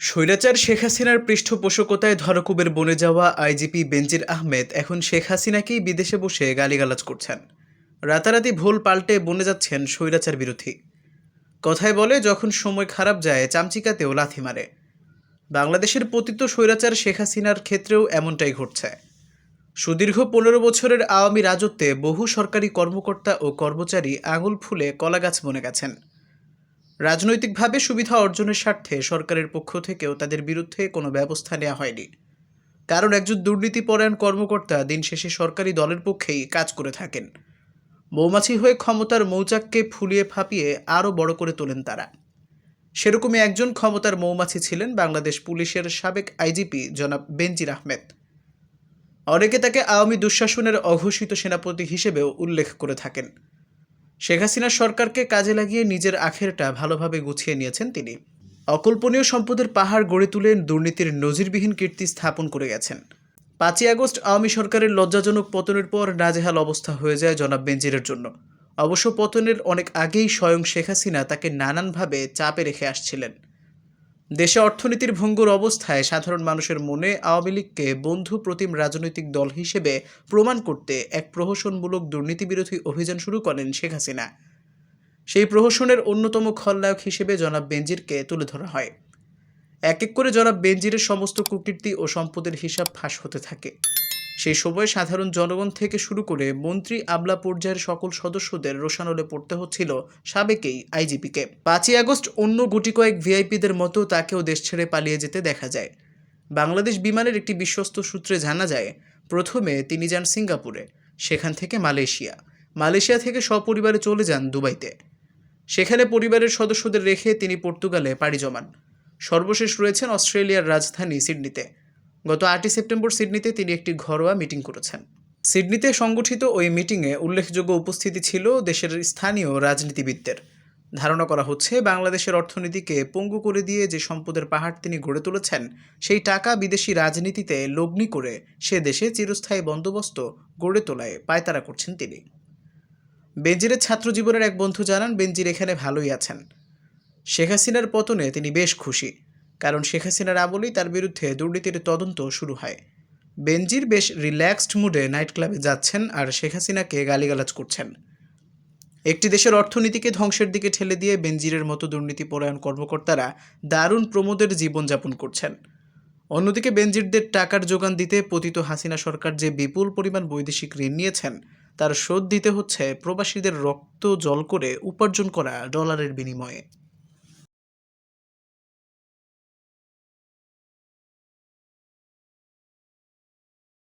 স্বৈরাচার শেখ হাসিনার পৃষ্ঠপোষকতায় ধরকুবের বনে যাওয়া আইজিপি বেনজির আহমেদ এখন শেখ হাসিনাকেই বিদেশে বসে গালিগালাজ করছেন। রাতারাতি ভুল পাল্টে বনে যাচ্ছেন স্বৈরাচার বিরোধী। কথায় বলে, যখন সময় খারাপ যায়, চামচিকাতেও লাথি মারে। বাংলাদেশের পতিত স্বৈরাচার শেখ হাসিনার ক্ষেত্রেও এমনটাই ঘটছে। সুদীর্ঘ পনেরো বছরের আওয়ামী রাজত্বে বহু সরকারি কর্মকর্তা ও কর্মচারী আঙুল ফুলে কলাগাছ বনে গেছেন। রাজনৈতিকভাবে সুবিধা অর্জনের স্বার্থে সরকারের পক্ষ থেকেও তাদের বিরুদ্ধে কোনো ব্যবস্থা নেওয়া হয়নি। কারণ একজন দুর্নীতিপরায়ণ কর্মকর্তা দিন শেষে সরকারি দলের পক্ষেই কাজ করে থাকেন। মৌমাছি হয়ে ক্ষমতার মৌচাককে ফুলিয়ে ফাঁপিয়ে আরও বড় করে তোলেন তারা। সেরকমই একজন ক্ষমতার মৌমাছি ছিলেন বাংলাদেশ পুলিশের সাবেক আইজিপি জনাব বেনজির আহমেদ। অনেকে তাকে আওয়ামী দুঃশাসনের অঘোষিত সেনাপতি হিসেবেও উল্লেখ করে থাকেন। শেখ হাসিনা সরকারকে কাজে লাগিয়ে নিজের আখেরটা ভালোভাবে গুছিয়ে নিয়েছেন তিনি। অকল্পনীয় সম্পদের পাহাড় গড়ে তুলে দুর্নীতির নজিরবিহীন কীর্তি স্থাপন করে গেছেন। পাঁচই আগস্ট আওয়ামী সরকারের লজ্জাজনক পতনের পর নাজেহাল অবস্থা হয়ে যায় জনাব বেঞ্জিরের জন্য। অবশ্য পতনের অনেক আগেই স্বয়ং শেখ হাসিনা তাকে নানানভাবে চাপে রেখে আসছিলেন। দেশে অর্থনীতির ভঙ্গুর অবস্থায় সাধারণ মানুষের মনে আওয়ামী লীগকে বন্ধু প্রতিম রাজনৈতিক দল হিসেবে প্রমাণ করতে এক প্রহসনমূলক দুর্নীতিবিরোধী অভিযান শুরু করেন শেখ হাসিনা। সেই প্রহসনের অন্যতম খলনায়ক হিসেবে জনাব বেঞ্জিরকে তুলে ধরা হয়। এক এক করে জনাব বেঞ্জিরের সমস্ত কুকীর্তি ও সম্পদের হিসাব ফাঁস হতে থাকে। সেই সময় সাধারণ জনগণ থেকে শুরু করে মন্ত্রী আমলা পর্যায়ের সকল সদস্যদের রোশানলে পড়তে হচ্ছিল সাবেকেই আইজিপিকে। পাঁচই আগস্ট অন্য গুটি কয়েক ভিআইপিদের মতো তাকেও দেশ ছেড়ে পালিয়ে যেতে দেখা যায়। বাংলাদেশ বিমানের একটি বিশ্বস্ত সূত্রে জানা যায়, প্রথমে তিনি যান সিঙ্গাপুরে, সেখান থেকে মালয়েশিয়া। মালয়েশিয়া থেকে সপরিবারে চলে যান দুবাইতে। সেখানে পরিবারের সদস্যদের রেখে তিনি পর্তুগালে পাড়ি জমান। সর্বশেষ রয়েছেন অস্ট্রেলিয়ার রাজধানী সিডনিতে। গত আটই সেপ্টেম্বর সিডনিতে তিনি একটি ঘরোয়া মিটিং করেছেন। সিডনিতে সংগঠিত ওই মিটিংয়ে উল্লেখযোগ্য উপস্থিতি ছিল দেশের স্থানীয় রাজনীতিবিদদের। ধারণা করা হচ্ছে, বাংলাদেশের অর্থনীতিকে পঙ্গু করে দিয়ে যে সম্পদের পাহাড় তিনি গড়ে তুলেছেন, সেই টাকা বিদেশি রাজনীতিতে লগ্নি করে সে দেশে চিরস্থায়ী বন্দোবস্ত গড়ে তোলায় পায়তারা করছেন তিনি। বেনজিরের ছাত্র জীবনের এক বন্ধু জানান, বেনজির এখানে ভালোই আছেন। শেখ হাসিনার পতনে তিনি বেশ খুশি। কারণ শেখ হাসিনার আমলেই তার বিরুদ্ধে দুর্নীতির তদন্ত শুরু হয়। বেনজির বেশ রিল্যাক্সড মুডে নাইট ক্লাবে যাচ্ছেন আর শেখ হাসিনাকে গালিগালাজ করছেন। একটি দেশের অর্থনীতিকে ধ্বংসের দিকে ঠেলে দিয়ে বেনজিরের মতো দুর্নীতিপরায়ণ কর্মকর্তারা দারুণ প্রমোদের জীবনযাপন করছেন। অন্যদিকে বেনজিরদের টাকার যোগান দিতে পতিত হাসিনা সরকার যে বিপুল পরিমাণ বৈদেশিক ঋণ নিয়েছেন, তার শোধ দিতে হচ্ছে প্রবাসীদের রক্ত জল করে উপার্জন করা ডলারের বিনিময়ে।